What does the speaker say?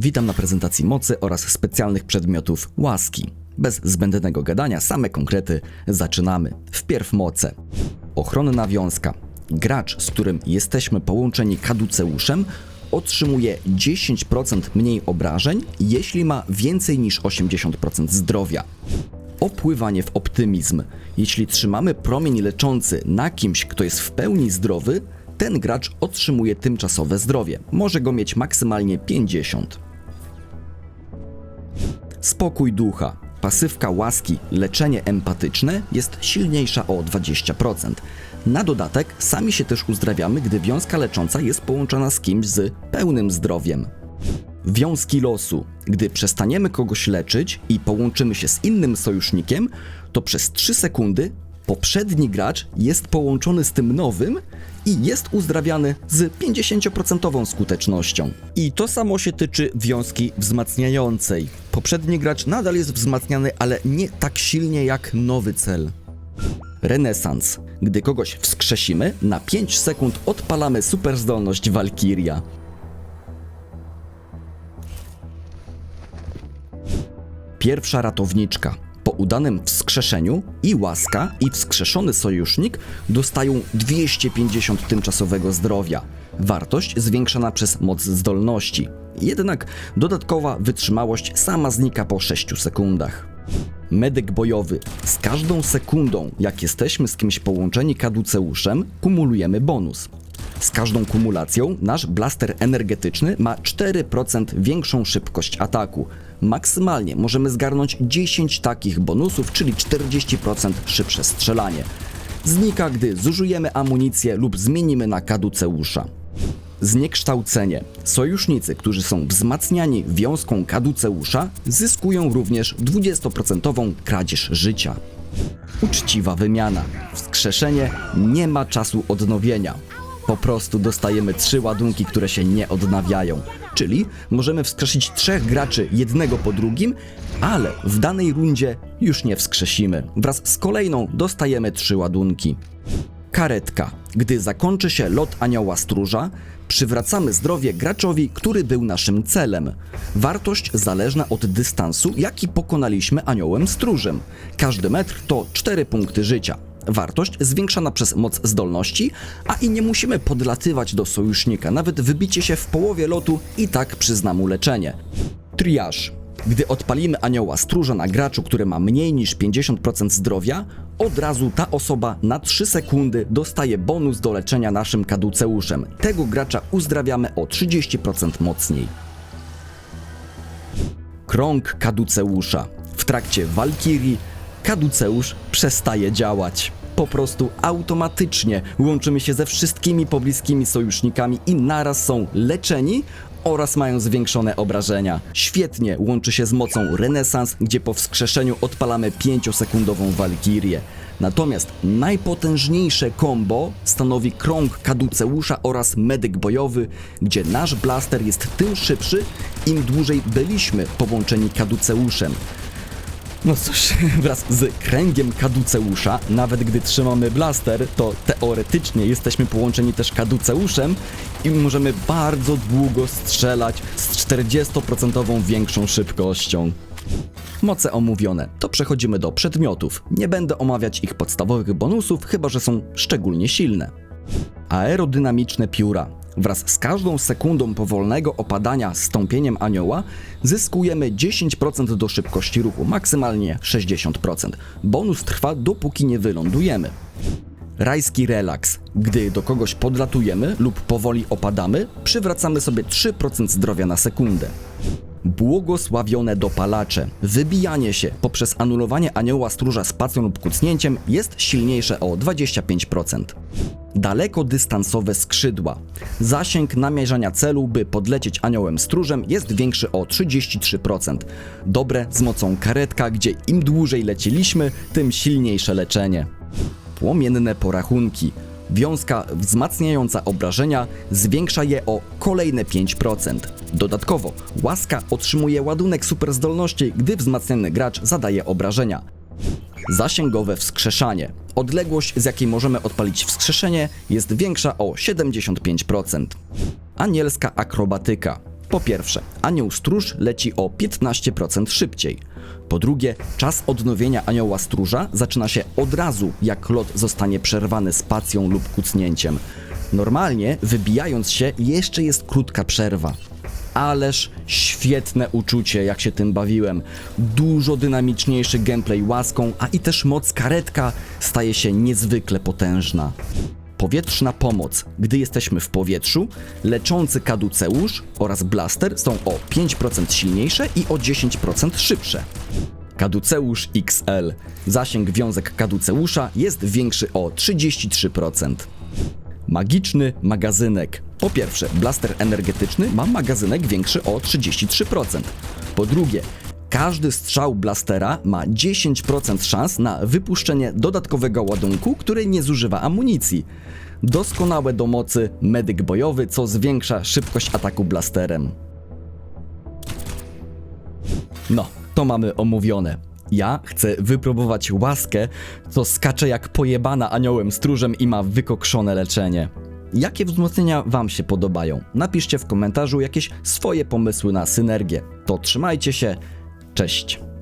Witam na prezentacji mocy oraz specjalnych przedmiotów łaski. Bez zbędnego gadania, same konkrety, zaczynamy. Wpierw moce. Ochronna wiązka. Gracz, z którym jesteśmy połączeni kaduceuszem, otrzymuje 10% mniej obrażeń, jeśli ma więcej niż 80% zdrowia. Opływanie w optymizm. Jeśli trzymamy promień leczący na kimś, kto jest w pełni zdrowy, ten gracz otrzymuje tymczasowe zdrowie. Może go mieć maksymalnie 50. Spokój ducha. Pasywka łaski, leczenie empatyczne jest silniejsza o 20%. Na dodatek sami się też uzdrawiamy, gdy wiązka lecząca jest połączona z kimś z pełnym zdrowiem. Wiązki losu. Gdy przestaniemy kogoś leczyć i połączymy się z innym sojusznikiem, to przez 3 sekundy poprzedni gracz jest połączony z tym nowym i jest uzdrawiany z 50% skutecznością. I to samo się tyczy wiązki wzmacniającej. Poprzedni gracz nadal jest wzmacniany, ale nie tak silnie jak nowy cel. Renesans. Gdy kogoś wskrzesimy, na 5 sekund odpalamy superzdolność Valkyria. Pierwsza ratowniczka. Po udanym wskrzeszeniu i łaska, i wskrzeszony sojusznik dostają 250 tymczasowego zdrowia. Wartość zwiększana przez moc zdolności. Jednak dodatkowa wytrzymałość sama znika po 6 sekundach. Medyk bojowy. Z każdą sekundą, jak jesteśmy z kimś połączeni kaduceuszem, kumulujemy bonus. Z każdą kumulacją nasz blaster energetyczny ma 4% większą szybkość ataku. Maksymalnie możemy zgarnąć 10 takich bonusów, czyli 40% szybsze strzelanie. Znika, gdy zużyjemy amunicję lub zmienimy na kaduceusza. Zniekształcenie. Sojusznicy, którzy są wzmacniani wiązką kaduceusza, zyskują również 20% kradzież życia. Uczciwa wymiana. Wskrzeszenie nie ma czasu odnowienia. Po prostu dostajemy trzy ładunki, które się nie odnawiają. Czyli możemy wskrzesić trzech graczy jednego po drugim, ale w danej rundzie już nie wskrzesimy. Wraz z kolejną dostajemy trzy ładunki. Karetka. Gdy zakończy się lot anioła stróża, przywracamy zdrowie graczowi, który był naszym celem. Wartość zależna od dystansu, jaki pokonaliśmy aniołem stróżem. Każdy metr to 4 punkty życia. Wartość zwiększana przez moc zdolności, a i nie musimy podlatywać do sojusznika, nawet wybicie się w połowie lotu i tak przyzna mu leczenie. Triaż. Gdy odpalimy anioła stróża na graczu, który ma mniej niż 50% zdrowia, od razu ta osoba na 3 sekundy dostaje bonus do leczenia naszym kaduceuszem. Tego gracza uzdrawiamy o 30% mocniej. Krąg kaduceusza. W trakcie walkirii kaduceusz przestaje działać. Po prostu automatycznie łączymy się ze wszystkimi pobliskimi sojusznikami i naraz są leczeni oraz mają zwiększone obrażenia. Świetnie łączy się z mocą Renesans, gdzie po wskrzeszeniu odpalamy 5-sekundową Walkirię. Natomiast najpotężniejsze combo stanowi krąg kaduceusza oraz medyk bojowy, gdzie nasz blaster jest tym szybszy, im dłużej byliśmy połączeni kaduceuszem. No cóż, wraz z kręgiem kaduceusza, nawet gdy trzymamy blaster, to teoretycznie jesteśmy połączeni też kaduceuszem i możemy bardzo długo strzelać z 40% większą szybkością. Moce omówione, to przechodzimy do przedmiotów. Nie będę omawiać ich podstawowych bonusów, chyba że są szczególnie silne. Aerodynamiczne pióra. Wraz z każdą sekundą powolnego opadania stąpieniem anioła zyskujemy 10% do szybkości ruchu, maksymalnie 60%. Bonus trwa dopóki nie wylądujemy. Rajski relaks. Gdy do kogoś podlatujemy lub powoli opadamy, przywracamy sobie 3% zdrowia na sekundę. Błogosławione dopalacze. Wybijanie się poprzez anulowanie anioła stróża spacją lub kucnięciem jest silniejsze o 25%. Dalekodystansowe skrzydła. Zasięg namierzania celu, by podlecieć aniołem stróżem jest większy o 33%. Dobre z mocą karetka, gdzie im dłużej leciliśmy, tym silniejsze leczenie. Płomienne porachunki. Wiązka wzmacniająca obrażenia zwiększa je o kolejne 5%. Dodatkowo, łaska otrzymuje ładunek superzdolności, gdy wzmacniany gracz zadaje obrażenia. Zasięgowe wskrzeszanie. Odległość, z jakiej możemy odpalić wskrzeszenie, jest większa o 75%. Anielska akrobatyka. Po pierwsze, anioł stróż leci o 15% szybciej. Po drugie, czas odnowienia anioła stróża zaczyna się od razu, jak lot zostanie przerwany spacją lub kucnięciem. Normalnie, wybijając się, jeszcze jest krótka przerwa. Ależ świetne uczucie, jak się tym bawiłem. Dużo dynamiczniejszy gameplay łaską, a i też moc karetka staje się niezwykle potężna. Powietrzna pomoc. Gdy jesteśmy w powietrzu, leczący kaduceusz oraz blaster są o 5% silniejsze i o 10% szybsze. Kaduceusz XL. Zasięg wiązek kaduceusza jest większy o 33%. Magiczny magazynek. Po pierwsze, blaster energetyczny ma magazynek większy o 33%. Po drugie, każdy strzał blastera ma 10% szans na wypuszczenie dodatkowego ładunku, który nie zużywa amunicji. Doskonałe do mocy medyk bojowy, co zwiększa szybkość ataku blasterem. No, to mamy omówione. Ja chcę wypróbować łaskę, co skacze jak pojebana aniołem stróżem i ma wykokszone leczenie. Jakie wzmocnienia Wam się podobają? Napiszcie w komentarzu jakieś swoje pomysły na synergię. To trzymajcie się, cześć!